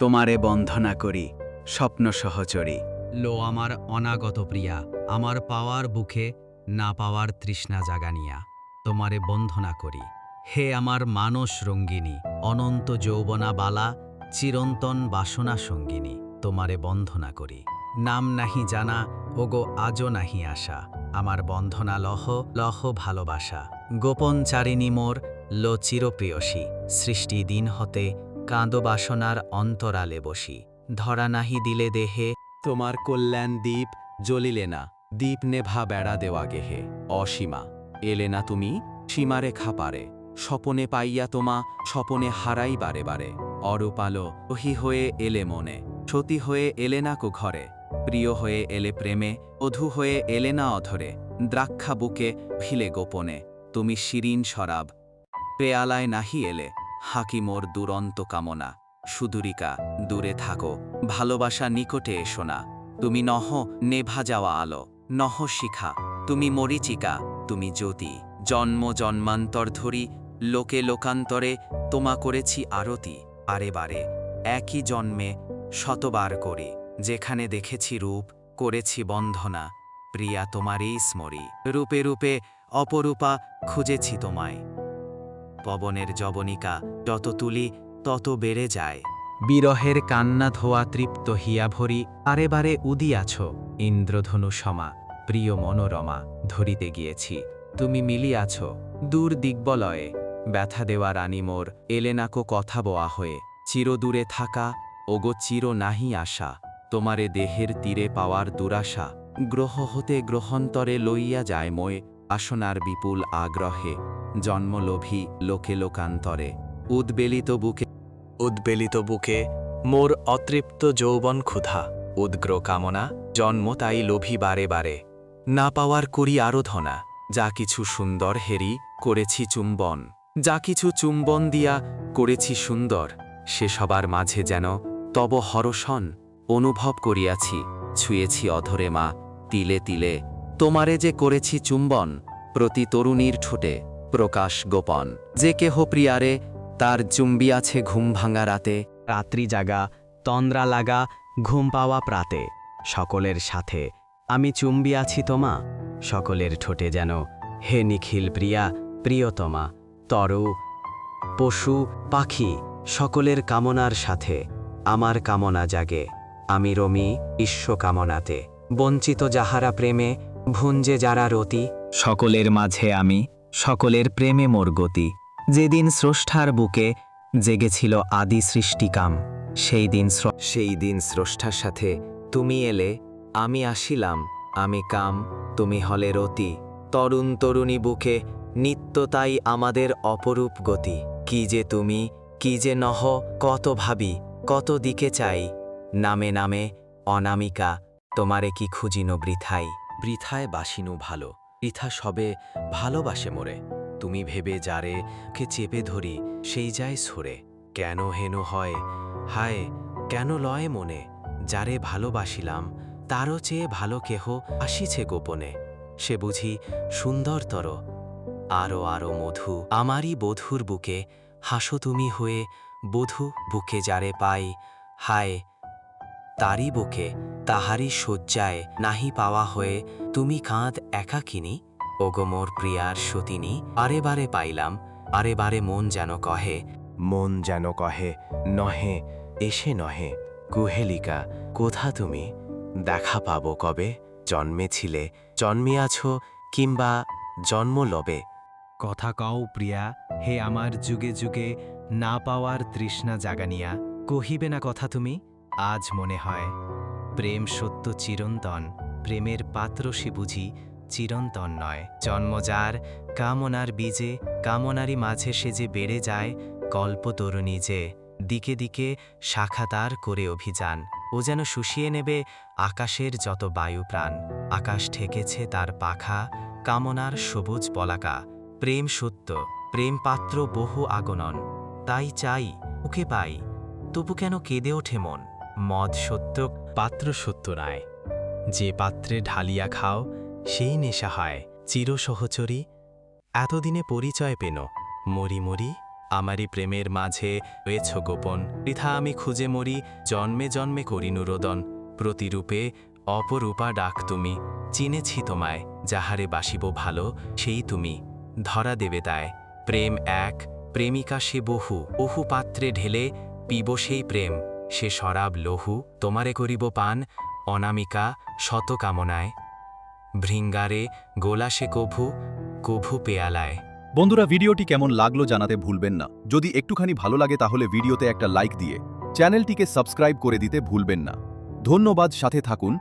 তোমারে বন্ধনা করি, স্বপ্ন সহচরী। লো আমার অনাগত প্রিয়া, আমার পাওয়ার বুকে, না পাওয়ার তৃষ্ণা জাগানিয়া, তোমারে বন্ধনা করি। হে আমার মানস রঙ্গিনী, অনন্ত যৌবনা বালা, চিরন্তন বাসনা সঙ্গিনী, তোমারে বন্ধনা করি। নাম নাহি জানা, ওগো আজও নাহি আশা, আমার বন্ধনা লহ লহ ভালোবাসা। গোপন চারিণী মোর, লো চিরপ্রিয়সী, সৃষ্টি দিন হতে কাঁদো বাসনার অন্তরালে বসি। ধরা নাহি দিলে দেহে, তোমার কল্যাণ দ্বীপ জ্বলিলে না। দ্বীপ নেভা বেড়া দেওয়া গেহে, অসীমা। এলে না তুমি সীমারেখা পারে। স্বপনে পাইয়া তোমা, স্বপনে হারাই বারে বারে। অরূপালো ওহি হয়ে এলে মনে। সতী হয়ে এলে না কো ঘরে। প্রিয় হয়ে এলে প্রেমে, অধু হয়ে এলে না অধরে। দ্রাক্ষা বুকে ভিলে গোপনে। তুমি শিরিন শরাব। পেয়ালায় নাহি এলে। হাকি মোর দুরন্ত কামনা। সুদূরিকা, দূরে থাকো, ভালোবাসা নিকটে এসো না। তুমি নহ, নেভা যাওয়া আলো। নহ শিখা, তুমি মরিচিকা, তুমি জ্যোতি। জন্ম জন্মান্তর ধরি, লোকে লোকান্তরে, তোমা করেছি আরতি। বারে বারে, একই জন্মে শতবার করি। যেখানে দেখেছি রূপ, করেছি বন্ধনা। প্রিয়া তোমারই স্মরি। রূপে রূপে অপরূপা খুঁজেছি তোমায়। পবনের জবনিকা যত তুলি, তত বেড়ে যায়। বিরহের কান্না ধোয়া তৃপ্ত হিয়া ভরি বারে বারে উদিয়াছ, ইন্দ্রধনু সমা, প্রিয় মনোরমা, ধরিতে গিয়েছি। তুমি মিলিয়াছ, দূর দিগ্বলয়ে, ব্যথা দেওয়া রানী মোর, এলে এলেনাকো কথা বোয়া হয়ে। চিরদূরে থাকা, ওগো চির নাহি আশা, তোমারে দেহের তীরে পাওয়ার দুরাশা। গ্রহ হতে গ্রহন্তরে লইয়া যায় ময়, আসনার বিপুল আগ্রহে। জন্মলোভী লোকে লোকান্তরে, উদ্বেলিত বুকে উদ্বেলিত বুকে মোর অতৃপ্ত যৌবন ক্ষুধা, উদ্গ্র কামনা, জন্ম তাই লোভী বারে বারে। না পাওয়ার করি আরাধনা, যা কিছু সুন্দর হেরি করেছি চুম্বন। যা কিছু চুম্বন দিয়া করেছি সুন্দর, সে সবার মাঝে যেন তব হরসন অনুভব করিয়াছি, ছুঁয়েছি অধরে মা, তিলে তিলে। তোমারে যে করেছি চুম্বন, প্রতি তরুণীর ঠোঁটে প্রকাশ গোপন। যে কেহ প্রিয়ারে, তার চুম্বি আছে ঘুম ভাঙা রাতে, রাত্রি জাগা, তন্দ্রা লাগা, ঘুম পাওয়া প্রাতে। সকলের সাথে, আমি চুম্বি আছি তোমা। সকলের ঠোঁটে যেন, হে নিখিল প্রিয়া, প্রিয়তমা, তরু, পশু, পাখি, সকলের কামনার সাথে, আমার কামনা জাগে। আমি রমি, ঈশ্ব কামনাতে। বঞ্চিত যাহারা প্রেমে, ভুঞ্জে যারা রতি, সকলের মাঝে আমি সকলের প্রেমে মোর গতি। যেদিন স্রষ্টার বুকে জেগেছিল আদি সৃষ্টিকাম, সেই দিন সেই দিন স্রষ্টার সাথে তুমি এলে, আমি আসিলাম, আমি কাম, তুমি হলে রতি। তরুণ তরুণী বুকে নিত্য তাই আমাদের অপরূপ গতি। কি যে তুমি, কি যে নহ, কত ভাবি, কত দিকে চাই। নামে নামে অনামিকা, তোমারে কি খুঁজিনো বৃথাই। বৃথায় বাসিনু ভালো। বৃথা সবে ভালোবাসে মোরে। তুমি ভেবে যারে কে চেপে ধরি, সেই যায় সরে কেন হেন হয়? হায়, কেন লয় মনে? যারে ভালোবাসিলাম, তারও চেয়ে ভালো কেহ আসিছে গোপনে। সে বুঝি সুন্দরতর, আরও আরও মধু আমারই বধুর বুকে। হাসো তুমি হয়ে বধু বুকে যারে পাই। হায়, তারই বুকে তাহারই শয্যায় নাহি পাওয়া হয়ে তুমি কাঁদ একাকিনী ওগো মোর প্রিয়ার সতিনী বারে বারে পাইলাম বারে বারে মন যেন কহে। মন যেন কহে নহে এসে নহে কুহেলিকা কোথা তুমি? দেখা পাবো কবে? জন্মেছিলে জন্মিয়াছ কিংবা জন্ম লবে? কথা কও প্রিয়া হে আমার যুগে যুগে না পাওয়ার তৃষ্ণা জাগানিয়া কহিবে না কথা তুমি? আজ মনে হয় প্রেম সত্য চিরন্তন প্রেমের পাত্র সে বুঝি চিরন্তন নয়। জন্মজার কামনার বীজে কামনারি মাঝে সে যে বেড়ে যায় কল্পতরুণী যে, দিকে দিকে শাখা তার করে অভিযান। ও যেন শুষিয়ে নেবে আকাশের যত বায়ু প্রাণ। আকাশ ঠেকেছে তার পাখা, কামনার সবুজ পলাকা। প্রেম সত্য, প্রেম পাত্র বহু আগনন। তাই চাই, ওকে পাই। তবু কেন কেঁদে ওঠে মন? মদ সত্য, পাত্র সত্য রায় যে পাত্রে ঢালিয়া খাও সেই নেশা হয় চির সহচরী এতদিনে পরিচয় পেন। মরি মরি আমারই প্রেমের মাঝে রয়েছ গোপন। বৃথা আমি খুঁজে মরি, জন্মে জন্মে করি নুরোদন। প্রতিরূপে অপরূপা ডাক তুমি। চিনেছি তোমায়, যাহারে বাসিব ভালো, সেই তুমি। ধরা দেবে তায় প্রেম এক, প্রেমিকা সে বহু। বহু পাত্রে ঢেলে পিব সেই প্রেম। সে শরাব লহু, তোমারে করিব পান। অনামিকা, শত কামনায়। ভৃঙ্গারে গোলাসে কভু কভু পেয়ালায়। বন্ধুরা, ভিডিওটি কেমন লাগল জানাতে ভুলবেন না। যদি একটুখানি ভালো লাগে তাহলে ভিডিওতে একটা লাইক দিয়ে চ্যানেলটিকে সাবস্ক্রাইব করে দিতে ভুলবেন না। ধন্যবাদ, সাথে থাকুন।